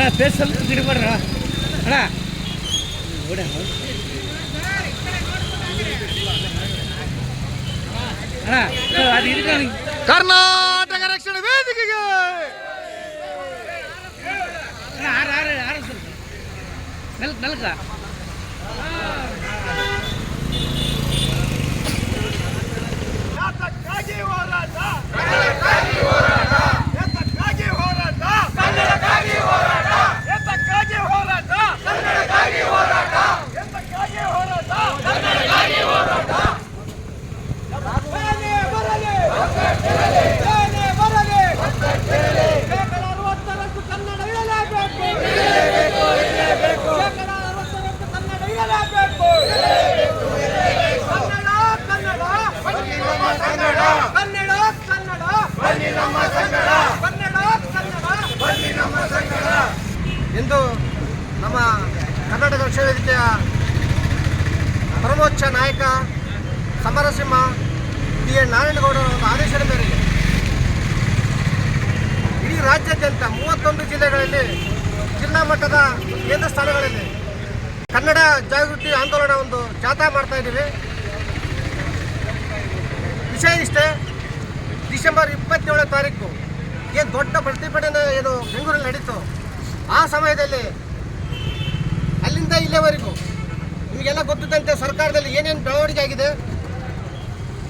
அண்ணா பேச சொல்லிட்டு போடுறா. அண்ணா. அண்ணா அது இருக்கு கர்நாடக ரக்ஷண வேதிக்கு ஆறு ஆறு ஆறு சொல்லு. நெல் நெல்கா ಇಂದು ನಮ್ಮ ಕರ್ನಾಟಕ ವಿಶ್ವವೇದಿಕೆಯ ವೇದಿಕೆಯ ಪರಮೋಚ್ಚ ನಾಯಕ ಸಮರಸಿಂಹ ಡಿ ಎನ್ ನಾರಾಯಣಗೌಡರ ಒಂದು ಆದೇಶದ ಮೇರೆಗೆ ಇಡೀ ರಾಜ್ಯಾದ್ಯಂತ ಮೂವತ್ತೊಂದು ಜಿಲ್ಲೆಗಳಲ್ಲಿ ಜಿಲ್ಲಾ ಮಟ್ಟದ ಕೇಂದ್ರ ಸ್ಥಾನಗಳಲ್ಲಿ ಕನ್ನಡ ಜಾಗೃತಿ ಆಂದೋಲನ ಒಂದು ಜಾಥಾ ಮಾಡ್ತಾ ಇದ್ದೀವಿ. ವಿಷಯ ಇಷ್ಟೇ ಡಿಸೆಂಬರ್ ಇಪ್ಪತ್ತೇಳನೇ ತಾರೀಕು. ಏನು ದೊಡ್ಡ ಪ್ರತಿಭಟನೆ ಏನು ಬೆಂಗಳೂರಲ್ಲಿ ನಡೀತು? ಆ ಸಮಯದಲ್ಲಿ ಅಲ್ಲಿಂದ ಇಲ್ಲಿವರೆಗೂ ನಿಮಗೆಲ್ಲ ಗೊತ್ತಿದ್ದಂತೆ ಸರ್ಕಾರದಲ್ಲಿ ಏನೇನು ಬೆಳವಣಿಗೆ ಆಗಿದೆ?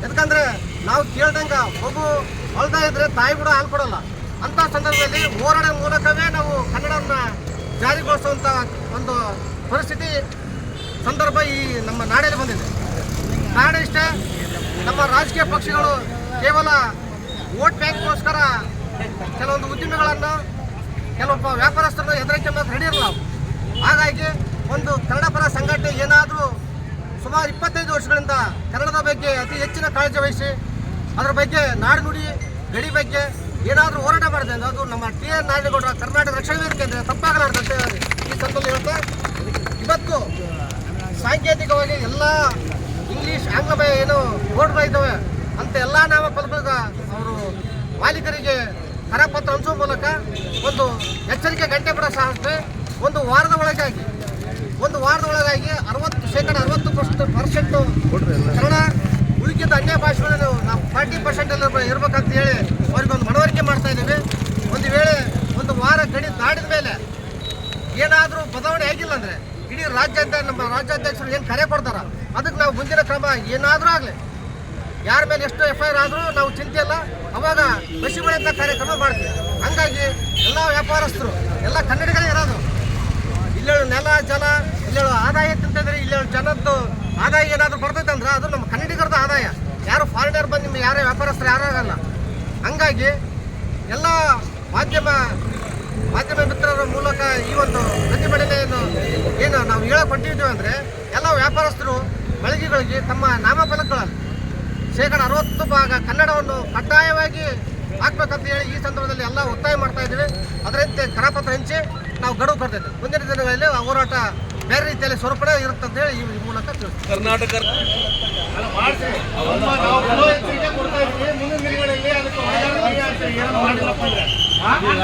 ಯಾಕಂದರೆ ನಾವು ಕೇಳ್ದಂಗೆ ಮಗು ಹೊಲ್ದ ಇದ್ರೆ ತಾಯಿ ಕೂಡ ಹಾಲು ಕೊಡಲ್ಲ. ಅಂತ ಸಂದರ್ಭದಲ್ಲಿ ಹೋರಾಟ ಮೂಲಕವೇ ನಾವು ಕನ್ನಡವನ್ನು ಜಾರಿಗೊಳಿಸುವಂಥ ಒಂದು ಪರಿಸ್ಥಿತಿ, ಸಂದರ್ಭ ಈ ನಮ್ಮ ನಾಡಲ್ಲಿ ಬಂದಿದೆ. ನಾಡ ಇಷ್ಟೇ ನಮ್ಮ ರಾಜಕೀಯ ಪಕ್ಷಗಳು ಕೇವಲ ವೋಟ್ ಬ್ಯಾಂಕ್ಗೋಸ್ಕರ ಕೆಲವೊಂದು ಉದ್ಯಮಿಗಳನ್ನು ಕೆಲವೊಬ್ಬ ವ್ಯಾಪಾರಸ್ಥರನ್ನು ಎದುರಿಕೆ ಮಾತ್ರ ಹಿಡಿಯಲ್ಲ. ಹಾಗಾಗಿ ಒಂದು ಕನ್ನಡ ಪರ ಸಂಘಟನೆ ಏನಾದರೂ ಸುಮಾರು ಇಪ್ಪತ್ತೈದು ವರ್ಷಗಳಿಂದ ಕನ್ನಡದ ಬಗ್ಗೆ ಅತಿ ಹೆಚ್ಚಿನ ಕಾಳಜಿ ವಹಿಸಿ, ಅದರ ಬಗ್ಗೆ ನಾಡು ನುಡಿ, ಗಡಿ ಬಗ್ಗೆ ಏನಾದರೂ ಹೋರಾಟ ಮಾಡಿದೆ ಅಂದರೆ ಅದು ನಮ್ಮ ಟಿ ಎನ್ ನಾರಾಯಣಗೌಡರ ಕರ್ನಾಟಕ ರಕ್ಷಣಾ ವೇದಿಕೆ ಅಂದರೆ ತಪ್ಪಾಗಲಾರ್ದಂತೆ ಈ ಸಂದರ್ಭದಲ್ಲಿ ಹೇಳ್ತಾ, ಇವತ್ತು ಸಾಂಕೇತಿಕವಾಗಿ ಎಲ್ಲ ಇಂಗ್ಲೀಷ್ ಆಂಗ್ಲ ಏನು ಬೋರ್ಡ್ಗಳು ಇದ್ದಾವೆ ಅಂತ ಎಲ್ಲ ನಾಮಫಲಕ ಅವರು ಮಾಲೀಕರಿಗೆ ಕರಪತ್ರ ಹಂಚುವ ಮೂಲಕ ಒಂದು ಎಚ್ಚರಿಕೆ ಗಂಟೆ ಬಿಡೋ ಸಾಹಸ ಒಂದು ವಾರದ ಒಳಗಾಗಿ ಒಂದು ವಾರದ ಒಳಗಾಗಿ ಅರವತ್ತು ಶೇಕಡ ಅರವತ್ತು ಪರ್ಸೆಂಟ್ ಪರ್ಸೆಂಟು ಕನ್ನಡ ಉಳಿಕಿದ್ದ ಅನ್ಯ ಭಾಷೆಗಳನ್ನು ನಾವು ಫಾರ್ಟಿ ಪರ್ಸೆಂಟ್ ಇರಬೇಕಂತ ಹೇಳಿ ಅವ್ರಿಗೆ ಒಂದು ಮನವರಿಕೆ ಮಾಡ್ತಾ ಇದ್ದೀವಿ. ಒಂದು ವೇಳೆ ಒಂದು ವಾರ ಗಡಿ ದಾಟಿದ ಮೇಲೆ ಏನಾದರೂ ಬದಲಾವಣೆ ಆಗಿಲ್ಲ ಅಂದ್ರೆ ಇಡೀ ರಾಜ್ಯಾಧ್ಯ ನಮ್ಮ ರಾಜ್ಯಾಧ್ಯಕ್ಷರು ಏನು ಕರೆ ಕೊಡ್ತಾರ? ಅದಕ್ಕೆ ನಾವು ಮುಂದಿನ ಕ್ರಮ ಏನಾದರೂ ಆಗಲಿ. ಯಾರ ಮೇಲೆ ಎಷ್ಟು ಎಫ್ ಐ ಆರ್ ಆದರೂ ನಾವು ಚಿಂತೆ ಇಲ್ಲ ಅವಾಗ ಅಂತ ಕಾರ್ಯಕ್ರಮ ಮಾಡ್ತೀವಿ. ಹಂಗಾಗಿ ಎಲ್ಲ ವ್ಯಾಪಾರಸ್ಥರು, ಎಲ್ಲ ಕನ್ನಡಿಗರೇ ಇರೋದು. ಇಲ್ಲೇಳು ನೆಲ, ಜಲ, ಇಲ್ಲೇಳು ಆದಾಯ ತಿಂತಂದ್ರೆ ಇಲ್ಲೇಳು ಜನದ್ದು ಆದಾಯ ಏನಾದರೂ ಬರ್ತೈತೆ ಅಂದ್ರೆ ಅದು ನಮ್ಮ ಕನ್ನಡಿಗರದ ಆದಾಯ. ಯಾರು ಫಾರಿನರ್ ಬಂದು ನಿಮ್ಗೆ ಯಾರೇ ವ್ಯಾಪಾರಸ್ಥರು ಯಾರೂ ಆಗಲ್ಲ. ಹಂಗಾಗಿ ಎಲ್ಲ ಮಾಧ್ಯಮ ಮಾಧ್ಯಮ ಮಿತ್ರರ ಮೂಲಕ ಈ ಒಂದು ಪ್ರತಿಭಟನೆಯನ್ನು ಏನು ನಾವು ಹೇಳಕ್ ಹೊಂಟಿದ್ದೀವಿ ಅಂದರೆ ಎಲ್ಲ ವ್ಯಾಪಾರಸ್ಥರು ಮಳಿಗೆಗಳಿಗೆ ತಮ್ಮ ನಾಮಫಲಕಗಳಲ್ಲಿ ಶೇಕಡ ಅರವತ್ತು ಭಾಗ ಕನ್ನಡವನ್ನು ಕಡ್ಡಾಯವಾಗಿ ಹಾಕ್ಬೇಕಂತ ಹೇಳಿ ಈ ಸಂದರ್ಭದಲ್ಲಿ ಎಲ್ಲ ಒತ್ತಾಯ ಮಾಡ್ತಾ ಇದ್ದೀವಿ. ಅದರಂತೆ ಕರಪತ್ರ ಹಂಚಿ ನಾವು ಗಡುವು ಕೊಡ್ತೇವೆ ಮುಂದಿನ ದಿನಗಳಲ್ಲಿ ಆ ಹೋರಾಟ ಬೇರೆ ರೀತಿಯಲ್ಲಿ ಸ್ವರೂಪಣೆ ಇರುತ್ತೆ ಅಂತ ಹೇಳಿ ಈ ಮೂಲಕ ತಿಳಿಸ್ತೀವಿ. ಕರ್ನಾಟಕ ಕನ್ನಡ